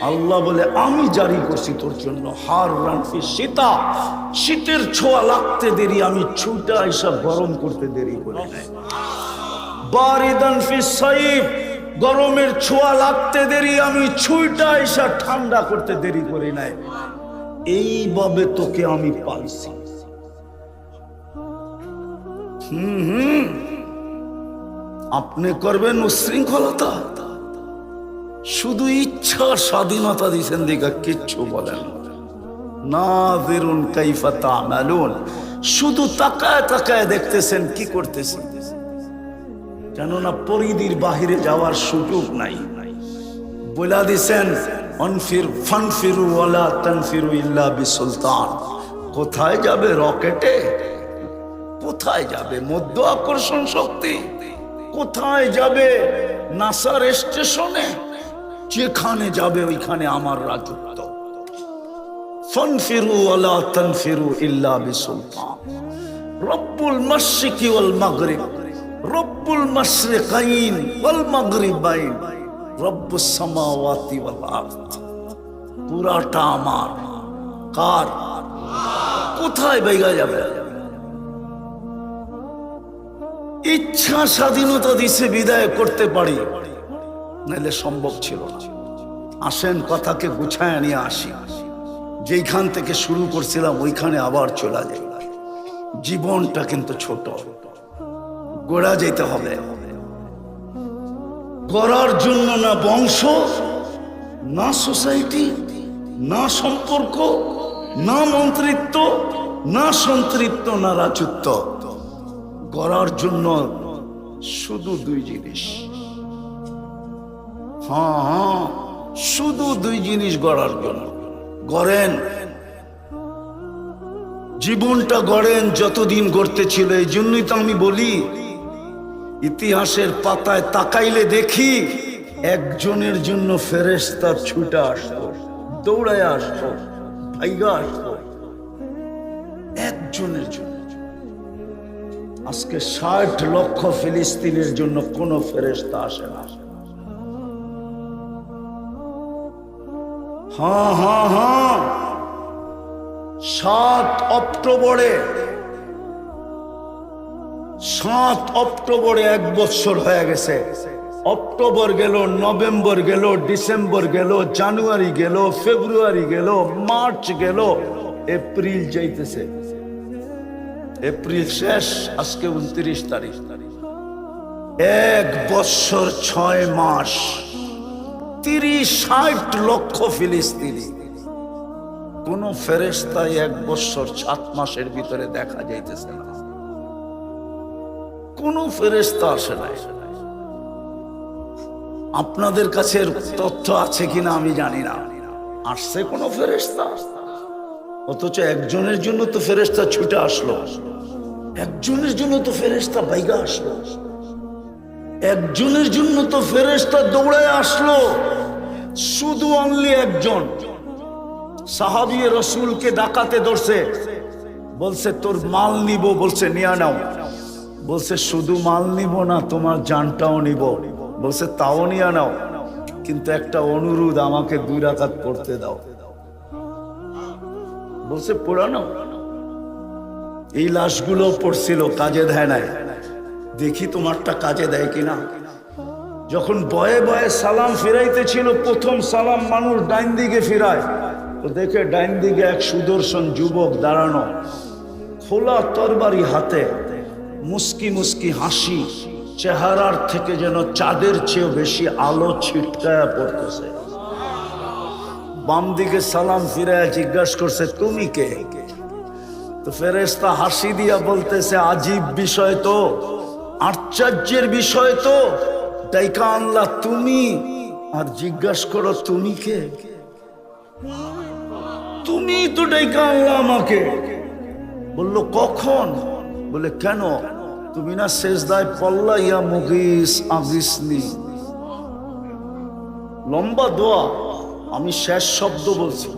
আল্লাহ বলে, আমি জারি করছি তোর জন্য। হার রানফি সীতা। শীতের ছোঁয়া লাগতে দেরি, আমি ছুটা এসব গরম করতে দেরি করে বারিদান সাইফ। গরমের ছোঁয়া লাগতে দেরি, আমি ছুইটা এসা ঠান্ডা করতে দেরি করি নাই এইভাবে তোকে আমি পাইছি হুম হুম। আপনি করবেন উশৃঙ্খলতা। শুধু ইচ্ছা স্বাধীনতা দিয়েছেন দিকা, কিচ্ছু বলেন না। বেরুন কাইফা তামালুন। শুধু তাকায় তাকায় দেখতেছেন, কি করতেছেন? কেননা পরিধির বাহিরে যাওয়ার সুযোগ নাই। বলা দিছেন, অনফির ফানফিরু ওয়ালা তানফিরু ইল্লা বিসুলতান। কোথায় যাবে রকেটে? কোথায় যাবে মধ্য আকর্ষণ শক্তি? কোথায় যাবে নাসার স্টেশনে? যেখানে যাবে ওইখানে আমার রাজত্ব। তানফিরু ইল্লা বিসুলতান। রব্বুল মাশরিকি ওয়াল মাগরিব। রব্বুল মাশরিকাইন ওয়াল মাগরিবাইন। রব্বুস সামাওয়াতি ওয়াল আরদ। পুরাটা আমার। কার? কোথায় বেগা যাবে? ইচ্ছা স্বাধীনতা দিছে বিদায় করতে পারি। নাহলে সম্ভব ছিল না। আসেন কথাকে গুছায় নিয়ে আসি। যেইখান থেকে শুরু করছিলাম, ওইখানে আবার চলে যাই। জীবনটা কিন্তু ছোট। গোড়া যেতে হবে। গড়ার জন্য না বংশ, না সোসাইটি, না সম্পর্ক, না মন্ত্রিত্ব, না সন্তৃপ্ত না রাজত্ব। গড়ার জন্য শুধু দুই জিনিস। হ্যাঁ হ্যাঁ। শুধু দুই জিনিস গড়ার জন্য। গড়েন। জীবনটা গড়েন যতদিন গড়তে ছিল এই জন্যই তো আমি বলি, ইতিহাসের পাতায় তাকাইলে দেখি, একজনের জন্য ফেরেস্তা ছুটে আসতো, দৌড়ায় আসতো, ভাইগা আসতো। একজনের জন্য। আজকে ষাট লক্ষ ফিলিস্তিনের জন্য কোনো ফেরেস্তা আসে না। হ্যাঁ হ্যাঁ হ্যাঁ। সাত অক্টোবরে সাত অক্টোবরে এক বছর হয়ে গেছে। অক্টোবর গেল, নভেম্বর গেল, ডিসেম্বর গেল, জানুয়ারি গেল, ফেব্রুয়ারি গেল, মার্চ গেল, এপ্রিল যাইতেছে। এপ্রিল শেষ, আজকে উনত্রিশ তারিখ। এক বছর ছয় মাস। তিরিশ ষাট লক্ষ ফিলিস্তিনি। কোন ফেরেস্তায় এক বছর সাত মাসের ভিতরে দেখা যাইতেছে না। কোন ফেরেস্তা আসে নাই। আপনাদের কাছে তথ্য আছে কিনা আমি জানি না। আসছে কোন ফেরেস্তা অথচ একজনের জন্য তো ফেরেস্তা ছুটে আসলো। একজনের জন্য তো ফেরেস্তা বাইগা আসলো। একজনের জন্য তো ফেরেস্তা দৌড়ায় আসলো। শুধু অনলি একজন। সাহাবি রসুলকে ডাকাতে ধরছে। বলছে, তোর মাল নিব। বলছে, নিয়া নাও। বলছে, শুধু মাল নিব না, তোমার জানটাও নিব। বলছে, তাও নিয়া নাও। কিন্তু একটা অনুরোধ আমাকে দুই রাখাত পড়তে দাও। বলছে, পড়ানো? এই লাশগুলো পড়ছিল, কাজে দেয় নাই। দেখি তোমারটা কাজে দেয় কিনা। যখন বয়ে বয়ে সালাম ফিরাইতেছিল, প্রথম সালাম মানুষ ডাইন দিকে ফিরায়। তো দেখে ডাইন দিকে এক সুদর্শন যুবক দাঁড়ানো, খোলা তরবারি হাতে, মুস্কি মুস্কি হাসি, চেহারার থেকে যেন চাঁদের চেয়েও বেশি আলো ছিটকায়া পড়তেছে। বাম দিকে সালাম ফিরায় জিজ্ঞাসা করছে, তুমি কে? তো ফেরেস্তা হাসি দিয়া বলতেছে, আজীব বিষয় তো। আশ্চর্যের বিষয় তো। ডাইকা আনলা তুমি, আর জিজ্ঞাসা করো তুমি কে? তুমি তো ডাইকা আনলা আমাকে। বলল, কখন? বলে, কেন? তুমি না শেষদায় পল্লা ইয়া মুগিস আগিসনি লম্বা দোয়া, আমি শেষ শব্দ বলছি।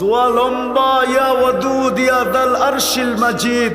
দোয়া লম্বা, ইয়া ওয়াদুদ, ইয়া দাল আরশিল মাজিদ।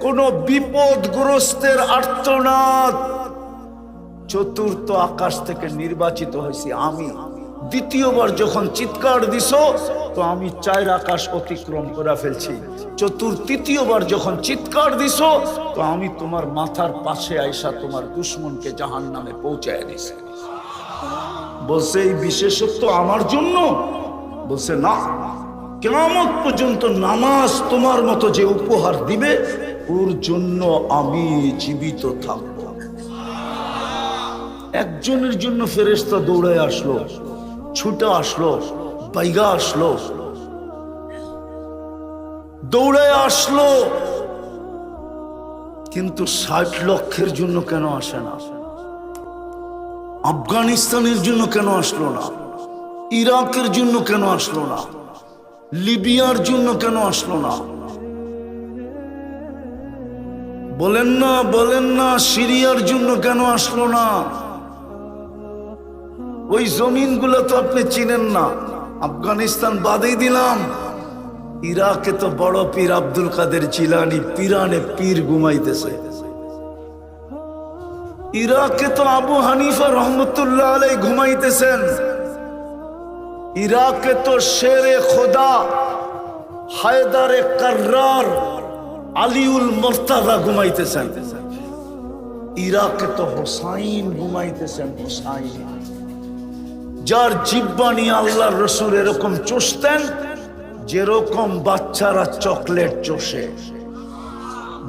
কোন বিপদগ্রস্তের আর্তনাদ। চতুর্থ আকাশ থেকে নির্বাচিত হয়েছি আমি। দ্বিতীয়বার যখন চিৎকার দিছ, তো আমি চার আকাশ অতিক্রম করে ফেলছি। চতুর, তৃতীয়বার যখন চিৎকার দিস তো আমি তোমার মাথার পাশে আইসা তোমার দুশ্মনকে জাহান নামে পৌঁছায় দিছি। বলছে, এই বিশেষত্ব আমার জন্য? বলছে, না। কেমন পর্যন্ত নামাজ তোমার মতো যে উপহার দিবে ওর জন্য আমি জীবিত থাকব। একজনের জন্য ফেরেস্তা দৌড়ায় আসলো, ছুটে আসলো, বাইগা আসলো। দৌড়ায় আসলো, কিন্তু ষাট লক্ষের জন্য কেন আসে না? আফগানিস্তানের জন্য কেন আসলো না? ইরাকের জন্য কেন আসলো না? লিবিয়ার জন্য কেন আসলো না? বলেন না বলেন না, সিরিয়ার জন্য কেন আসলো না? ওই জমিনগুলো তো আপনি চিনেন না। আফগানিস্তান বাদেই দিলাম। ইরাকে তো বড় পীর আব্দুল কাদের চিলানি পিরানে পীর ঘুমাইতেছে। ইরাকে তো আবু হানিফা রহমতুল্লাহ আলাই ঘুমাইতেছেন। ইরাকে তো শেরে খোদা হায়দারে কার্রার আলিউল মর্তাদা ঘুমাইতেছেন। ইরাকে তো হোসাইন ঘুমাইতেছেন, হোসাইন। যার জিব্বা নিয়ে আল্লাহ রসুল এরকম চষতেন, যেরকম বাচ্চারা চকলেট চষে।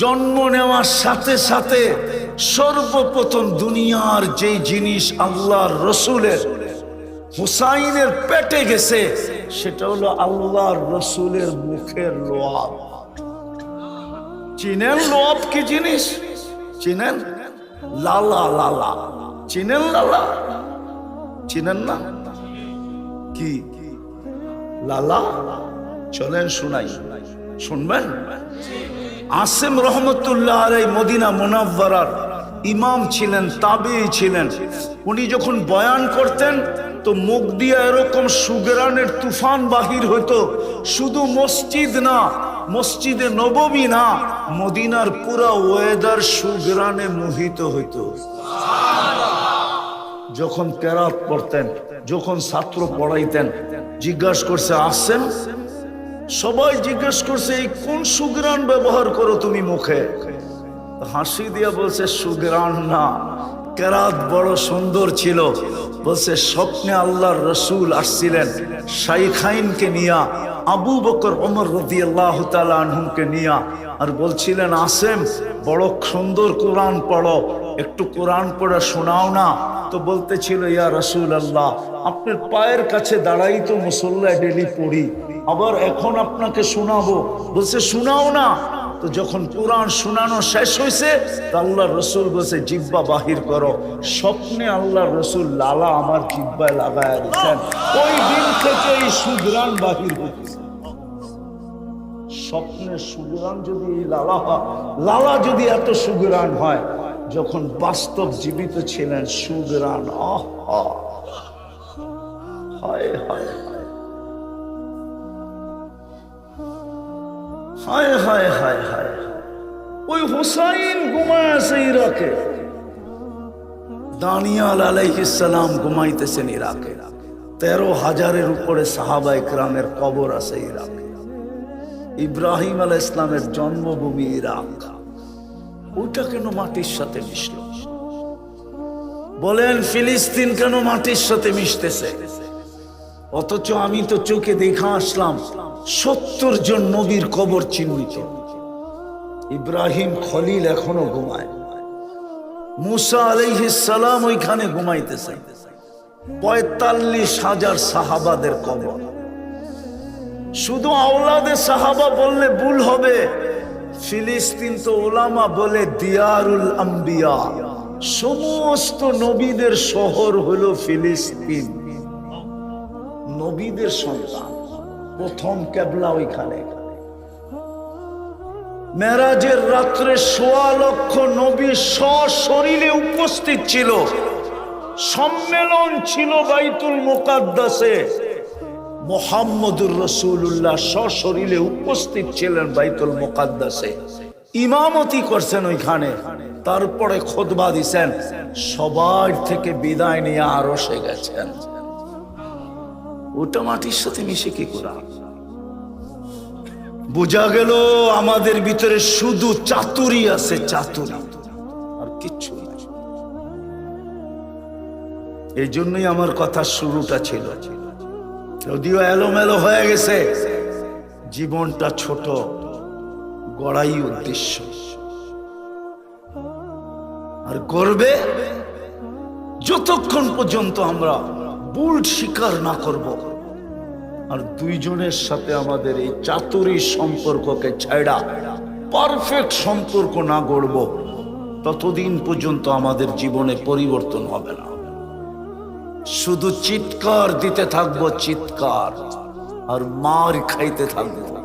জন্ম নেওয়ার সাথে সাথে সর্বপ্রথম দুনিয়ার যে জিনিস আল্লাহর রসুলের, হুসাইনের পেটে গেছে, সেটা হলো আল্লাহর রসুলের মুখের লোয়াব। চিনেন লোয়াব কি জিনিস? চিনেন? লালা লালা চিনেন লালা চিনেন না? কি? লালা চলেন শুনাই। শুনবেন? আসিম রহমতুল্লাহ আলাই মদিনা মুনাব্বারার ইমাম ছিলেন তাবি ছিলেন। উনি যখন বয়ান করতেন, তো মুখ দিয়ে এরকম সুগরানের তুফান বাহির হতো শুধু মসজিদ না মসজিদে নবমী না, মদিনার পুরা ওয়েদার সুগ্রানে মোহিত হইত। যখন কেরাত পড়তেন, যখন ছাত্র পড়াইতেন, জিজ্ঞাসা করছে, আসছেন? সবাই জিজ্ঞেস করছে, এই কোন সুগ্রাণ ব্যবহার করো তুমি মুখে? হাসি দিয়া বলছে সুগ্রাণ না। কেরাত বড় সুন্দর ছিল। বলছে, স্বপ্নে আল্লাহর রসুল আসছিলেন শাইখাইনকে নিয়া, আবু বকর অমর রদি আল্লাহ আনহুমকে নিয়া, আর বলছিলেন, আসেম, বড় সুন্দর কোরআন পড়ো, একটু কোরআন পড়া শোনাও না। তো বলতেছিল, ইয়া রসুল আল্লাহ আপনার পায়ের কাছে দাঁড়াই তো মুসল্লায় ডেলি পড়ি, আবার এখন আপনাকে শোনাবো। বলছে, শোনাও না তো যখন কোরআন শোনানো শেষ হয়েছে আল্লাহ রসুল বলছে জিব্বা বাহির করো। স্বপ্নে আল্লাহ রসুল লালা আমার জিব্বায় লাগায় দিচ্ছেন ওই দিন থেকে এই সুগ্রান বাহির হচ্ছে স্বপ্নের সুগ্রান যদি এই লালা হয়, লালা যদি এত সুগ্রান হয়, যখন বাস্তব জীবিত ছিলেন সুগ্রান আহ। হায় হায়। হায় হায় হায় হায়। ওই হুসাইন ঘুমায় ইরাকে। দানিয়াল ঘুমাইতেছেন ইরাকে। তেরো হাজারের উপরে সাহাবা ইকরামের কবর আছে ইব্রাহিম আলাহ ইসলামের জন্মভূমি ইরাক। ওইটা কেন মাটির সাথে মিশল? বলেন, ফিলিস্তিন কেন মাটির সাথে মিশতেছে? অথচ আমি তো চোখে দেখা আসলাম। সত্তর জন নবীর কবর চিহ্নিত। ইব্রাহিম খলিল এখনও ঘুমায়। মুসা সালাম ওইখানে ঘুমাইতেছে। পঁয়তাল্লিশ হাজার সাহাবাদের কবর। শুধু আওলাদের সাহাবা বললে ভুল হবে। ফিলিস্তিন তো ওলামা বলে দিয়ারুল আম্বিয়া। সমস্ত নবীদের শহর হলো ফিলিস্তিন। নবীদের সন্তান। প্রথম কেবলা ওইখানে। মেরাজের রাত্রে সোয়া লক্ষ নবী সশরীরে উপস্থিত ছিল। সম্মেলন ছিল বাইতুল মোকাদ্দাসে। মোহাম্মদুর রসুল্লাহ সশরীরে উপস্থিত ছিলেন বাইতুল মোকাদ্দাসে। ইমামতি করছেন ওইখানে। তারপরে খোদবা দিছেন। সবার থেকে বিদায় নিয়ে আরও সে গেছেন ওটা মাটির সাথে মিশে কি করা? বোঝা গেল আমাদের ভিতরে শুধু চাতুরি আছে, চাতুরি। আর কিচ্ছু এই জন্যই আমার কথা শুরুটা ছিল। যদিও এলোমেলো হয়ে গেছে, জীবনটা ছোট, গড়াই উদ্দেশ্য। আর করবে যতক্ষণ পর্যন্ত আমরা ভুল স্বীকার না করব। আর দুইজনের সাথে আমাদের এই চাতুরি সম্পর্ককে ছাড়া পারফেক্ট সম্পর্ক না গড়ব, ততদিন পর্যন্ত আমাদের জীবনে পরিবর্তন হবে না। শুধু চিৎকার দিতে থাকব, চিৎকার, আর মার খাইতে থাকব।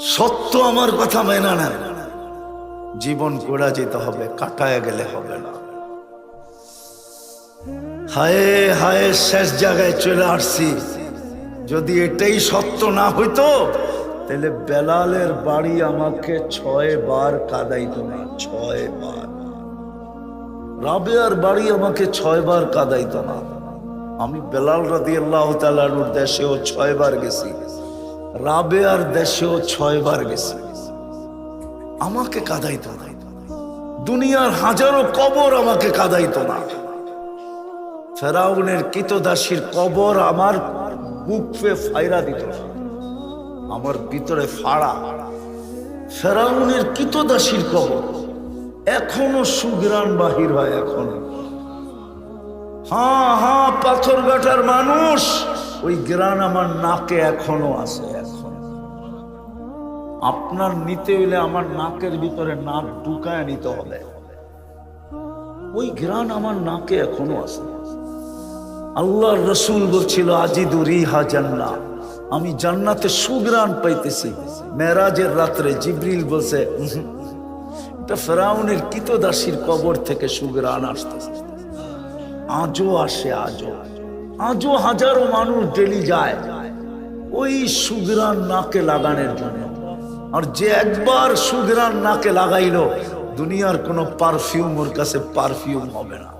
সত্য আমার কথা মেনে নেন। জীবন গোড়া যেতে হবে, কাটায় গেলে হবে না। হায় হায়, শেষ জায়গায় চলে আসছি। যদি এটাই সত্য না হইতো, তাহলে বেলালের বাড়ি আমাকে ছয় বার কাদাইতো না, ছয় বার। রাবেয়ার বাড়ি আমাকে ছয় বার কাদাইতো না। আমি বেলাল রাদি আল্লাহ তালুর দেশেও ছয় বার গেছি। রাবেয়ার দেশেও ছয় বার গেছি। আমাকে কাদাইতো না। দুনিয়ার হাজারো কবর আমাকে কাদাইতো না। ফেরাউনের কিতদাসীর কবর আমার বুক ফাইরা দিত। আমার ভিতরে ফাড়া। ফেরাউনের কিতদাসীর কবর। এখনও সুগ্রাণ বাহির হয় এখনও। হ্যাঁ হ্যাঁ পাথর গাটার মানুষ, ওই গ্রান আমার নাকে এখনও আছে, এখন। আপনার নিতে হইলে আমার নাকের ভিতরে নাক ঢুকায় নিতে হবে। ওই গ্রান আমার নাকে এখনও আছে। আল্লাহর রসুল বলছিল আজিদু রিহা জান্না আমি জান্নাতে সুগ্রাণ পাইতেছি। মেরাজের রাত্রে জিবরিল বলছে "উহুম, এটা ফেরাউনের কিতদাসীর কবর থেকে সুগ্রাণ আসতেছে। আজও আসে আজও। আজও হাজারো মানুষ ডেলি যায় ওই সুগ্রাণ নাকে লাগানোর জন্য। আর যে একবার সুগ্রাণ নাকে লাগাইল দুনিয়ার কোনো পারফিউম ওর কাছে পারফিউম হবে না।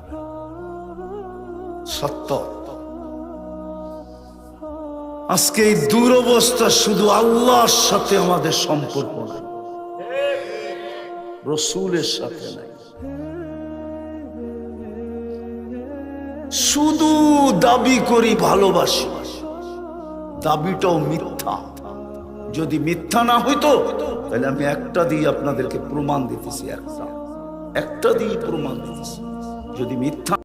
সত্য। আজকে এই দুরবস্থা শুধু আল্লাহর সাথে আমাদের সম্পর্ক রসুলের সাথে নাই। শুধু দাবি করি ভালোবাসি, দাবিটাও মিথ্যা। যদি মিথ্যা না হইতো, তাহলে আমি একটা দিয়ে আপনাদেরকে প্রমাণ দিতেছি, একটা। একটা দিয়ে প্রমাণ দিতেছি। যদি মিথ্যা